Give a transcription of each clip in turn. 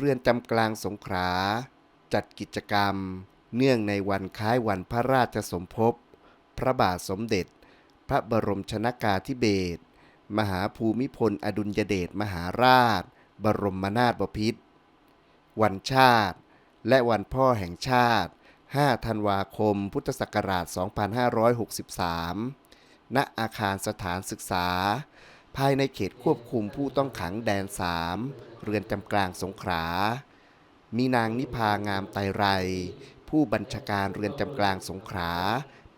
เรือนจำกลางสงขลาจัดกิจกรรม เนื่องในวันคล้ายวันพระราชสมภพ พระบาทสมเด็จ พระบรมชนากาธิเบศรมหาภูมิพลอดุลยเดชมหาราช บรมนาถบพิตรวันชาติ และวันพ่อแห่งชาติ 5 ธันวาคม พุทธศักราช 2563 ณ อาคารสถานศึกษา ภายในเขตควบคุมผู้ต้องขังแดน 3 เรือนจำกลางสงขลา มีนางนิพางามไตไร ผู้บัญชาการเรือนจำกลางสงขลา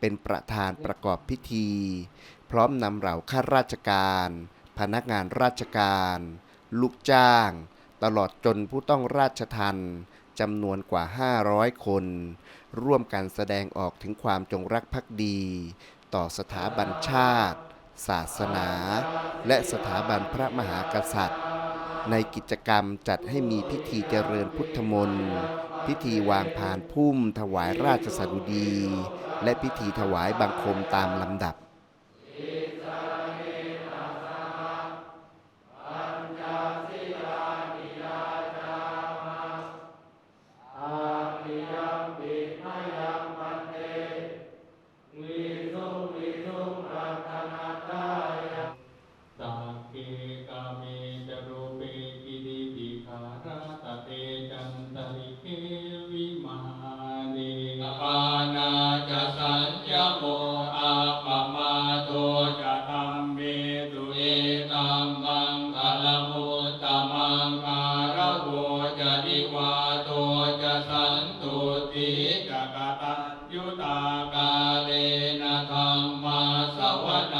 เป็นประธานประกอบพิธี พร้อมนำเหล่าข้าราชการ พนักงานราชการ ลูกจ้าง ตลอดจนผู้ต้องราชทันจำนวนกว่า 500 คน ร่วมกันแสดงออกถึงความจงรักภักดี ต่อสถาบันชาติ ศาสนา และสถาบันพระมหากษัตริย์ ในกิจกรรมจัดให้มีพิธีเจริญพุทธมนต์ พิธีวางพานพุ่ม ถวายราชสดุดี และพิธีถวายบังคมตามลำดับ กาเมจโรเปกิริปิขาราตเตจันตริเควิมาเนปานาจะสัญญโมอาปมาโตจะธรรมเมตุเอตัมมังคลมุตตมังคารโวจะดิวาโตจะสันตุติจะกตัญยุตากาเลนะธรรมาสวนัง